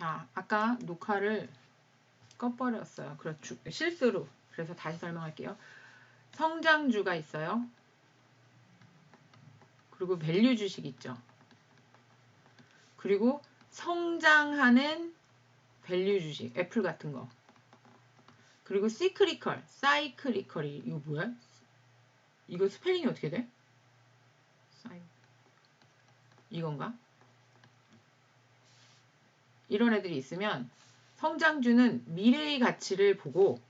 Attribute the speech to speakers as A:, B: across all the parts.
A: 자, 아까 녹화를 꺼버렸어요. 그렇죠. 실수로. 그래서 다시 설명할게요. 성장주가 있어요. 그리고 밸류 주식 있죠. 그리고 성장하는 밸류 주식, 애플 같은 거. 그리고 시크리컬, 사이크리컬이 이거 뭐야? 이거 스펠링이 어떻게 돼? 사이 이건가? 이런 애들이 있으면 성장주는 미래의 가치를 보고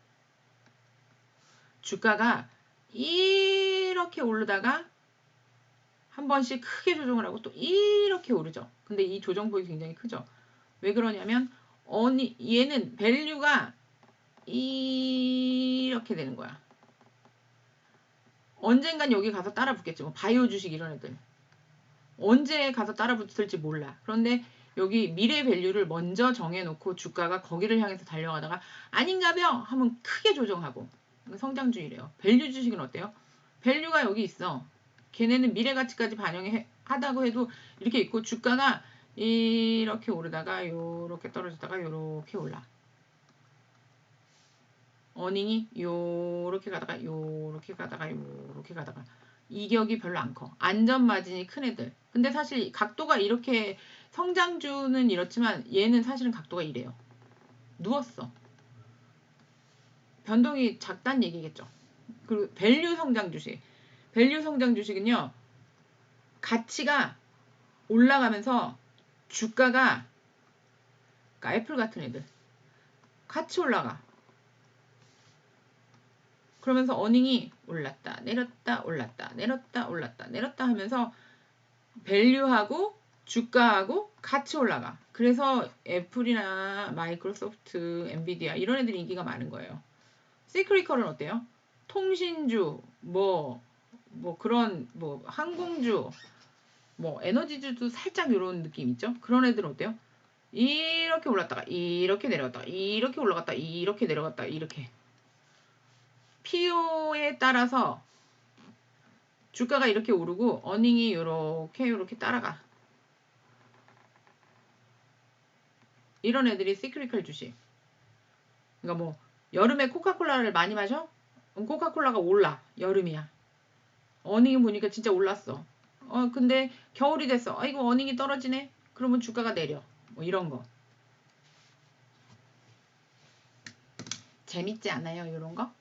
A: 주가가 이렇게 오르다가 한 번씩 크게 조정을 하고 또 이렇게 오르죠. 근데 이 조정폭이 굉장히 크죠. 왜 그러냐면 어니 얘는 밸류가 이렇게 되는 거야. 언젠간 여기 가서 따라 붙겠지. 뭐 바이오 주식 이런 애들. 언제 가서 따라 붙을지 몰라. 그런데 여기 미래 밸류를 먼저 정해놓고 주가가 거기를 향해서 달려가다가 아닌가벼 하면 크게 조정하고 성장주의래요. 밸류 주식은 어때요? 밸류가 여기 있어. 걔네는 미래 가치까지 반영하다고 해도 이렇게 있고 주가가 이렇게 오르다가 요렇게 떨어지다가 요렇게 올라. 어닝이 요렇게 가다가 요렇게 가다가 요렇게 가다가 이격이 별로 안 커. 안전 마진이 큰 애들. 근데 사실 각도가 이렇게 성장주는 이렇지만 얘는 사실은 각도가 이래요. 누웠어. 변동이 작단 얘기겠죠. 그리고 밸류 성장 주식. 밸류 성장 주식은요. 가치가 올라가면서 주가가 그러니까 애플 같은 애들 같이 올라가. 그러면서 어닝이 올랐다, 내렸다, 올랐다, 내렸다, 올랐다, 내렸다 하면서 밸류하고 주가하고 같이 올라가. 그래서 애플이나 마이크로소프트, 엔비디아 이런 애들이 인기가 많은 거예요. 시크리컬은 어때요? 통신주, 뭐, 뭐 그런 뭐 항공주, 뭐 에너지주도 살짝 이런 느낌 있죠? 그런 애들은 어때요? 이렇게 올랐다가 이렇게 내려갔다가 이렇게 올라갔다 이렇게 내려갔다 이렇게 필요에 따라서 주가가 이렇게 오르고 어닝이 이렇게 이렇게 따라가. 이런 애들이 시크리컬 주식. 그러니까 뭐 여름에 코카콜라를 많이 마셔? 그럼 코카콜라가 올라. 여름이야. 어닝이 보니까 진짜 올랐어. 어 근데 겨울이 됐어. 아이고 어닝이 떨어지네. 그러면 주가가 내려. 뭐 이런 거. 재밌지 않아요, 이런 거?